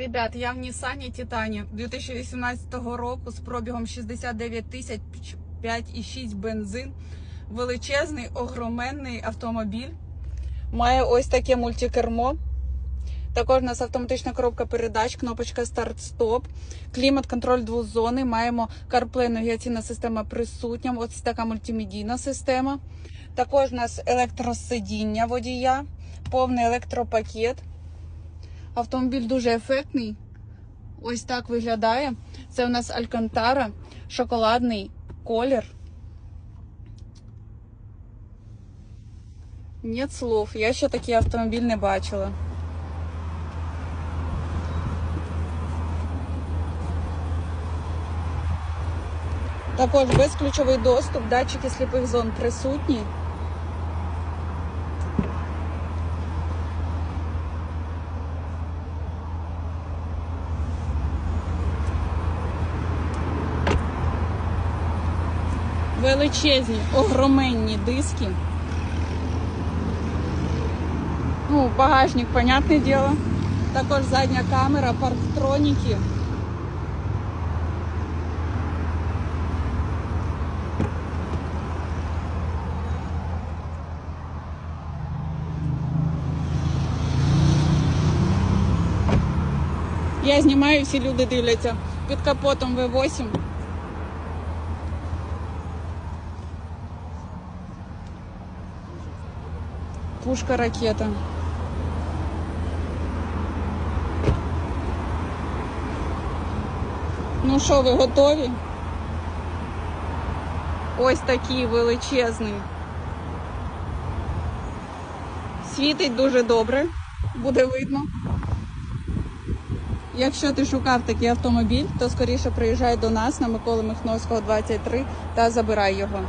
Ребят, я в Нісані Титані 2018 року з пробігом 69 тисяч 5,6 бензин. Величезний, огроменний автомобіль. Має ось таке мультикермо. Також у нас автоматична коробка передач, кнопочка старт-стоп, клімат-контроль двозони. Маємо CarPlay, навігаційна система присутня. Ось така мультимедійна система. Також у нас електросидіння водія, повний електропакет. Автомобіль дуже ефектний. Ось так виглядає. Це у нас Алькантара, шоколадний колір. Нет слов. Я ще такий автомобіль не бачила. Також безключовий доступ, датчики сліпих зон присутні. Величезні, огроменні диски. Ну, багажник, понятне діло. Також задня камера, парктроніки. Я знімаю, всі люди дивляться. Під капотом V8. Пушка ракета. Ну що, ви готові? Ось такий величезний. Світить дуже добре, буде видно. Якщо ти шукав такий автомобіль, то скоріше приїжджай до нас на Миколи Михновського 23 та забирай його.